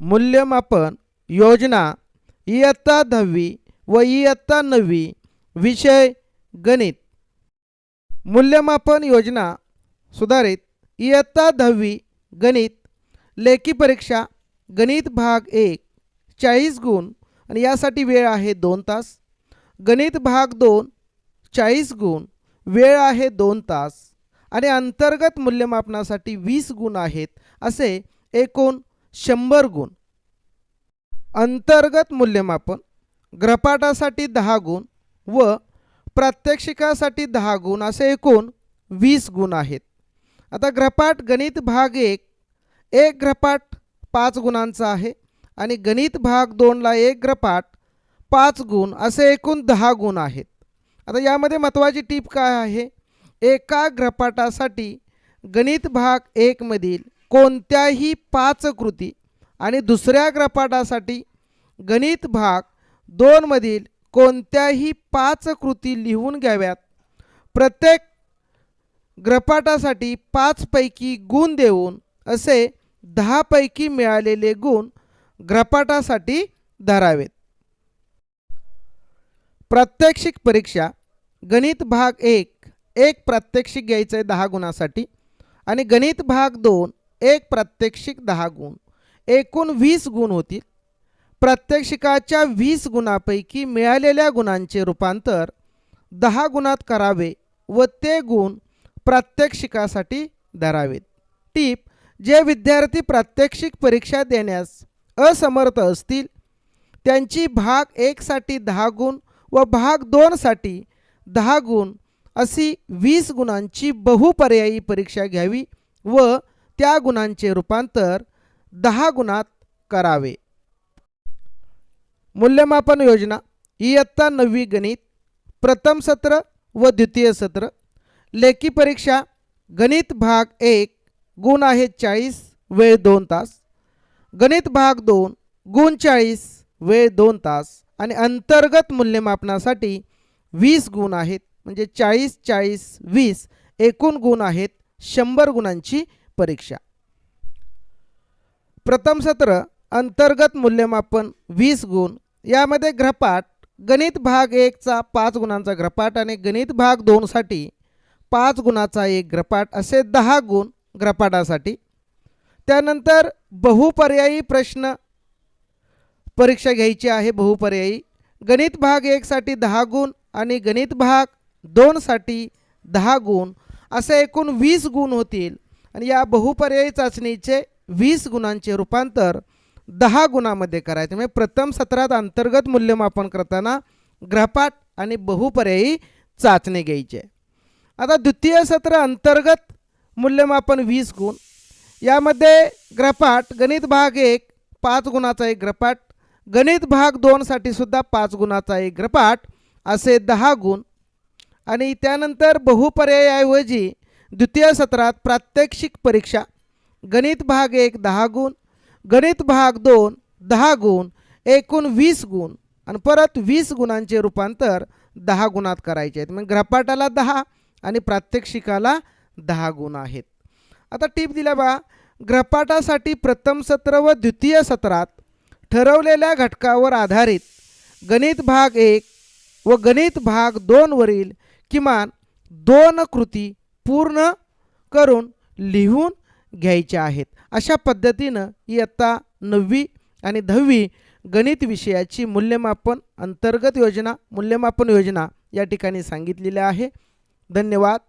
मूल्यमापन योजना इयत्ता दहावी व इयत्ता नववी विषय गणित. मूल्यमापन योजना सुधारित इयत्ता दहावी गणित लेखी परीक्षा गणित भाग एक चाळीस गुण आणि यासाठी वेळ आहे दोन तास. गणित भाग दोन चाळीस गुण वेळ आहे दोन तास. आणि अंतर्गत मूल्यमापनासाठी वीस गुण आहेत असे एकूण शंभर गुण. अंतर्गत मूल्यमापन ग्रहपाठासाठी दहा गुण व प्रात्यक्षिकासाठी दहा गुण असे एकूण वीस गुण आहेत. आता ग्रहपाठ गणित भाग एक एक ग्रहपाठ पाच गुणांचा आहे आणि गणित भाग दोनला एक ग्रहपाठ पाच गुण असे एकूण दहा गुण आहेत. आता यामध्ये महत्त्वाची टीप काय आहे? एका ग्रहपाठासाठी गणित भाग एकमधील कोणत्याही पाच कृती आणि दुसऱ्या ग्रहपाठासाठी गणित भाग दोनमधील कोणत्याही पाच कृती लिहून घ्याव्यात. प्रत्येक ग्रहपाठासाठी पाचपैकी गुण देऊन असे दहापैकी मिळालेले गुण ग्रहपाठासाठी धरावेत. प्रात्यक्षिक परीक्षा गणित भाग एक एक प्रात्यक्षिक घ्यायचं आहे दहा गुणासाठी आणि गणित भाग दोन एक प्रात्यक्षिक दहा गुण एकूण वीस गुण होतील. प्रात्यक्षिकाच्या वीस गुणापैकी मिळालेल्या गुणांचे रूपांतर दहा गुणात करावे व ते गुण प्रात्यक्षिकासाठी धरावेत. टीप जे विद्यार्थी प्रात्यक्षिक परीक्षा देण्यास असमर्थ असतील त्यांची भाग एकसाठी दहा गुण व भाग दोनसाठी दहा गुण अशी वीस गुणांची बहुपर्यायी परीक्षा घ्यावी व त्या गुणांचे रूपांतर दहा गुणात करावे. मूल्यमापन योजना इयत्ता नववी गणित प्रथम सत्र व द्वितीय सत्र. लेखी परीक्षा गणित भाग एक गुण आहे चाळीस वेळ दोन तास. गणित भाग दोन गुण चाळीस वेळ दोन तास. आणि अंतर्गत मूल्यमापनासाठी वीस गुण आहेत. म्हणजे चाळीस चाळीस वीस एकूण गुण आहेत शंभर गुणांची परीक्षा. प्रथम सत्र अंतर्गत मूल्यमापन वीस गुण. यामध्ये ग्रहपाठ गणित भाग एकचा पाच गुणांचा ग्रहपाठ आणि गणित भाग दोनसाठी पाच गुणाचा एक ग्रहपाठ असे दहा गुण ग्रहपाठासाठी. त्यानंतर बहुपर्यायी प्रश्न. परीक्षा घ्यायची आहे बहुपर्यायी. गणित भाग एकसाठी दहा गुण आणि गणित भाग दोनसाठी दहा गुण. असे एकूण वीस गुण होतील. आणि या बहुपर्यायी चाचणीचे वीस गुणांचे रूपांतर दहा गुणामध्ये करायचे. म्हणजे प्रथम सत्रात अंतर्गत मूल्यमापन करताना ग्रहपाठ आणि बहुपर्यायी चाचणी घ्यायची. आता द्वितीय सत्र अंतर्गत मूल्यमापन वीस गुण. यामध्ये ग्रहपाठ गणित भाग एक पाच गुणाचा एक ग्रहपाठ गणित भाग दोनसाठी सुद्धा पाच गुणाचा एक ग्रहपाठ असे दहा गुण. आणि त्यानंतर बहुपर्यायाऐवजी द्वितीय सत्रात प्रात्यक्षिक परीक्षा. गणित भाग एक दहा गुण गणित भाग दोन दहा गुण एकूण वीस गुण आणि परत वीस गुणांचे रूपांतर दहा गुणात करायचे आहेत. मग ग्रहपाटाला दहा आणि प्रात्यक्षिकाला दहा गुण आहेत. आता टीप दिल्या बा ग्रहपाठासाठी प्रथम सत्र व द्वितीय सत्रात ठरवलेल्या घटकावर आधारित गणित भाग एक व गणित भाग दोनवरील किमान दोन कृती पूर्ण करून लिहून घ्यायच्या आहेत. अशा पद्धतीनं इयत्ता नववी आणि दहावी गणित विषयाची मूल्यमापन अंतर्गत योजना मूल्यमापन योजना या ठिकाणी सांगितलेल्या आहे. धन्यवाद.